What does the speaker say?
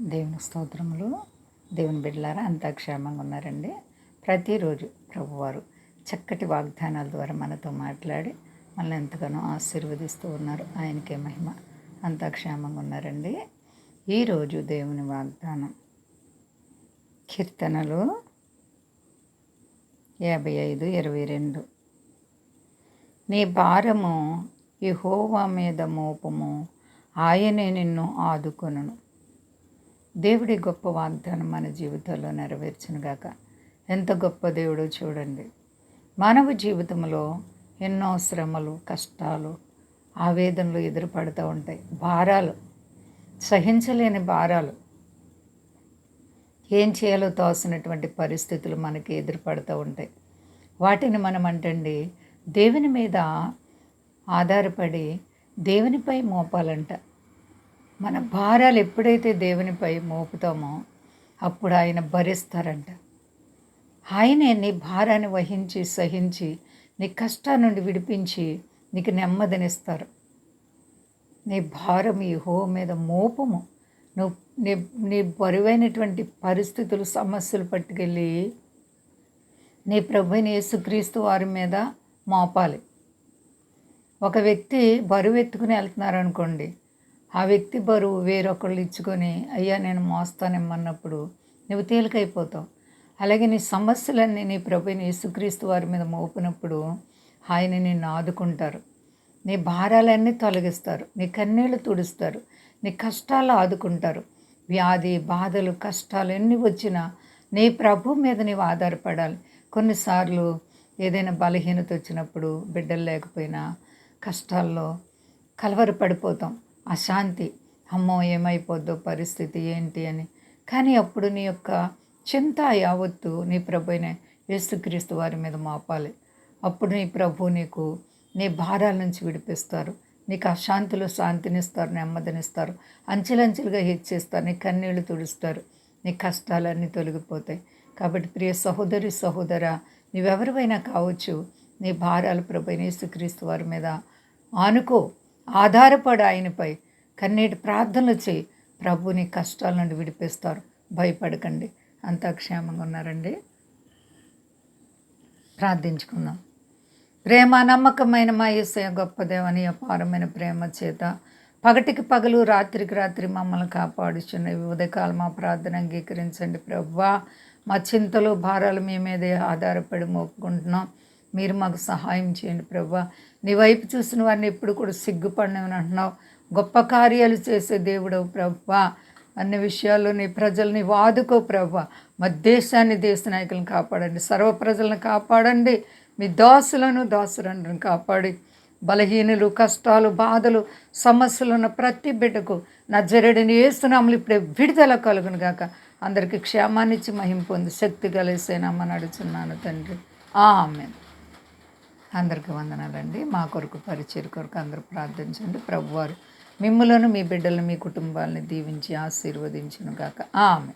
దేవుని స్తోత్రములు. దేవుని బిడ్డలారా అంతా క్షేమంగా ఉన్నారండి. ప్రతిరోజు ప్రభువారు చక్కటి వాగ్దానాల ద్వారా మనతో మాట్లాడి మనల్ని ఎంతగానో ఆశీర్వదిస్తూ ఉన్నారు. ఆయనకే మహిమ. అంతా క్షేమంగా ఉన్నారండి. ఈరోజు దేవుని వాగ్దానం. కీర్తనలు యాభై ఐదు ఇరవై రెండు. నీ భారము యెహోవా మీద మోపము. ఆయనే నిన్ను ఆదుకొనను. దేవుడి గొప్ప వాగ్దానం మన జీవితంలో నెరవేర్చునుగాక. ఎంత గొప్ప దేవుడో చూడండి. మానవ జీవితంలో ఎన్నో శ్రమలు కష్టాలు ఆవేదనలు ఎదురుపడుతూ ఉంటాయి. భారాలు సహించలేని భారాలు. ఏం చేయాలో తోసినటువంటి పరిస్థితులు మనకి ఎదురుపడుతూ ఉంటాయి. వాటిని మనం అంటండి దేవుని మీద ఆధారపడి దేవునిపై మోపాలంట. మన భారాలు ఎప్పుడైతే దేవునిపై మోపుతామో అప్పుడు ఆయన భరిస్తారంట. ఆయనే నీ భారాన్ని వహించి సహించి నీ కష్టా నుండి విడిపించి నీకు నెమ్మదినిస్తారు. నీ భారం ఈ హో మీద మోపము. నువ్వు నీ నీ బరువైనటువంటి పరిస్థితులు సమస్యలు పట్టుకెళ్ళి నీ ప్రభుని యేసుక్రీస్తు వారి మీద మోపాలి. ఒక వ్యక్తి బరువు ఎత్తుకుని వెళ్తున్నారు అనుకోండి ఆ వ్యక్తి బరువు వేరొకళ్ళు ఇచ్చుకొని అయ్యా నేను మోస్తానిమ్మన్నప్పుడు నువ్వు తేలికైపోతావు. అలాగే నీ సమస్యలన్నీ నీ ప్రభుని యేసుక్రీస్తు వారి మీద మోపినప్పుడు ఆయన నిన్ను ఆదుకుంటారు. నీ భారాలన్నీ తొలగిస్తారు. నీ కన్నీళ్ళు తుడుస్తారు. నీ కష్టాలు ఆదుకుంటారు. వ్యాధి బాధలు కష్టాలు ఎన్ని వచ్చినా నీ ప్రభు మీద నీవు ఆధారపడాలి. కొన్నిసార్లు ఏదైనా బలహీనత వచ్చినప్పుడు బిడ్డలు లేకపోయినా కష్టాల్లో కలవరపడిపోతాం. అశాంతి. అమ్మో ఏమైపోద్దో పరిస్థితి ఏంటి అని. కానీ అప్పుడు నీ యొక్క చింత యావత్తు నీ ప్రభునే యేసుక్రీస్తు వారి మీద మాపాలి. అప్పుడు నీ ప్రభు నీకు నీ భారాల నుంచి విడిపిస్తారు. నీకు అశాంతిలో శాంతినిస్తారు నెమ్మదినిస్తారు. అంచెలంచెలుగా హెచ్చిస్తారు. నీ కన్నీళ్ళు తుడుస్తారు. నీ కష్టాలన్నీ తొలగిపోతాయి. కాబట్టి ప్రియ సహోదరి సహోదర నీవెవరివైనా కావచ్చు నీ భారాలు ప్రభు యేసుక్రీస్తు వారి మీద ఆనుకో. ఆధారపడు ఆయనపై. కన్నీటి ప్రార్థనలు చేయి. ప్రభు నీ కష్టాల నుండి విడిపిస్తారు. భయపడకండి. అంతా క్షేమంగా ఉన్నారండి. ప్రార్థించుకుందాం. ప్రేమ నమ్మకమైన మా ఈసయ గొప్ప దేవని అపారమైన ప్రేమ చేత పగటికి పగలు రాత్రికి రాత్రి మమ్మల్ని కాపాడుచున్న ఈ ఉదయకాలం మా ప్రార్థన అంగీకరించండి ప్రవ్వా మా చింతలు భారాలు మీ మీదే ఆధారపడి మోపుకుంటున్నాం. మీరు మాకు సహాయం చేయండి ప్రవ్వా నీ వైపు చూసిన వారిని ఎప్పుడు కూడా సిగ్గుపడినవని అంటున్నావు గొప్ప కార్యాలు చేసే దేవుడవు ప్రభా అన్ని విషయాల్లో నీ ప్రజల్ని వాదుకో ప్రవ్వా. మా దేశాన్ని దేశ నాయకులను కాపాడండి. సర్వ ప్రజలను కాపాడండి. మీ దాసులను దాసులను కాపాడి. బలహీనులు కష్టాలు బాధలు సమస్యలు ఉన్న ప్రతి బిడ్డకు నా జరడిని వేస్తున్నాములు ఇప్పుడే విడుదల కలుగును గాక. అందరికీ క్షేమాన్నిచ్చి మహింపొంది శక్తి కలిసేనామని అడుగుతున్నాను తండ్రి. ఆమె అందరికీ వందనాలండి. మా కొరకు పరిచయ కొరకు అందరూ ప్రార్థించండి. ప్రభువారు మిమ్ములను మీ బిడ్డలను మీ కుటుంబాలని దీవించి ఆశీర్వదించును గాక ఆమె